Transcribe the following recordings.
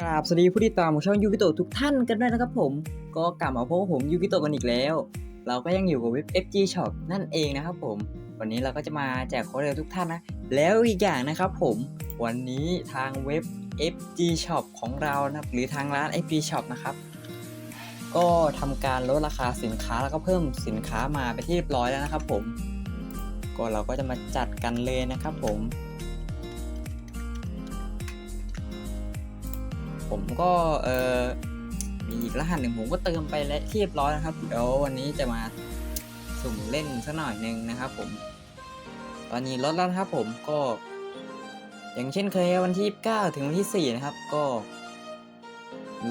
กราบสวัสดีผู้ติดตามของช่องยูกิโตะทุกท่านกันด้วยนะครับผม ก็กลับมาพบกับผมยูกิโตะกันอีกแล้ว เราก็ยังอยู่กับเว็บ FG Shop นั่นเองนะครับผม วันนี้เราก็จะมาแจกโค้ดให้ทุกท่านนะ แล้วอีกอย่างนะครับผม วันนี้ทางเว็บ FG Shop ของเรานะรหรือทางร้าน FG Shop นะครับ ก็ทำการลดราคาสินค้าแล้วก็เพิ่มสินค้ามาไปนที่เรียบร้อยแล้วนะครับผม ก็เราก็จะมาจัดกันเลยนะครับผม ผมก็เออมีอีกรหัสหนึ่งผมก็เติมไปและเรียบร้อยนะครับ เดี๋ยววันนี้จะมาสุ่มเล่นสักหน่อยหนึ่งนะครับผม ตอนนี้ลดแล้วครับผมก็ อย่างเช่นเคยวันที่9ถึงวันที่ 4 นะครับ ก็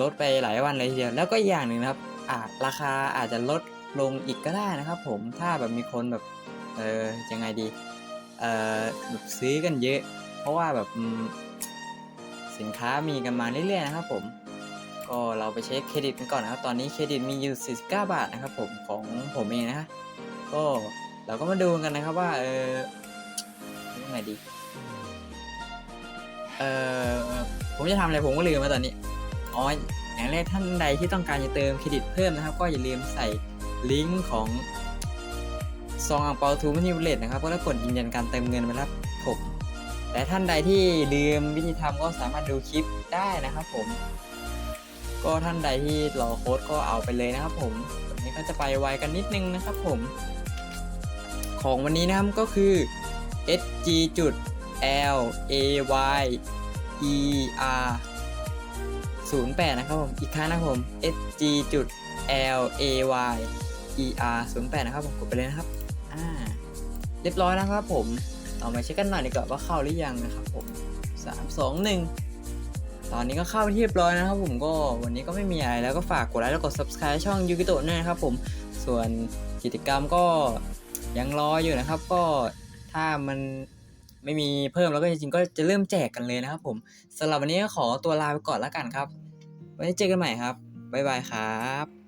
ลดไปหลายวันเลยทีเดียวแล้วก็อีกอย่างหนึ่งนะครับอาจราคาอาจจะลดลงอีกก็ได้นะครับ ผมถ้าแบบมีคนแบบเออยังไงดีเออซื้อกันเยอะ เพราะว่าแบบ สินค้ามีกันมาเรื่อยๆนะครับผมก็เราไปเช็คเครดิตกันก่อนนะครับ ตอนนี้เครดิตมีอยู่ 49 บาทนะครับผมของผมเองนะฮะก็เราก็มาดูกันนะครับว่าเออยังไงดีเออผมจะทำอะไรผมก็ลืมมาตอนนี้อ๋ออย่างแรกท่านใดที่ต้องการจะเติมเครดิตเพิ่มนะครับ ก็อย่าลืมใส่ลิงก์ของซองอังเปาทูมันนิวเลตนะครับก็แล้วกดยืนยันการเติมเงินไปแล้วผม แต่ท่านใดที่ลืมวิธีทำก็สามารถดูคลิปได้นะครับผม ก็ท่านใดที่รอโค้ดก็เอาไปเลยนะครับ ผมวันนี้ก็จะไปไวกันนิดนึงนะครับผม ของวันนี้นะครับก็คือ sg จุด l a y e r 08 นะครับผม อีกครั้งนะครับผม sg จุด l a y e r 08 นะครับผมกดไปเลยนะครับ อ่า เรียบร้อยแล้วครับผม เอามาเช็คกันหน่อยดีกว่าว่าเข้าหรือยังนะครับผม3 2 1ตอนนี้ก็เข้าไปนที่เรียบร้อยนะครับผมก็วันนี้ก็ไม่มีอะไรแล้วก็ฝากกดไลค์แล้วกด subscribe ช่องยูกิโตะด้วยนะครับผมส่วนกิจกรรมก็ยังรออยู่นะครับ ก็ถ้ามันไม่มีเพิ่มแล้วก็จริงๆก็จะเริ่มแจกกันเลยนะครับผมสำหรับวันนี้ก็ขอตัวลาไปก่อนแล้วกันครับไว้เจอกันใหม่ครับบ๊ายบายครับ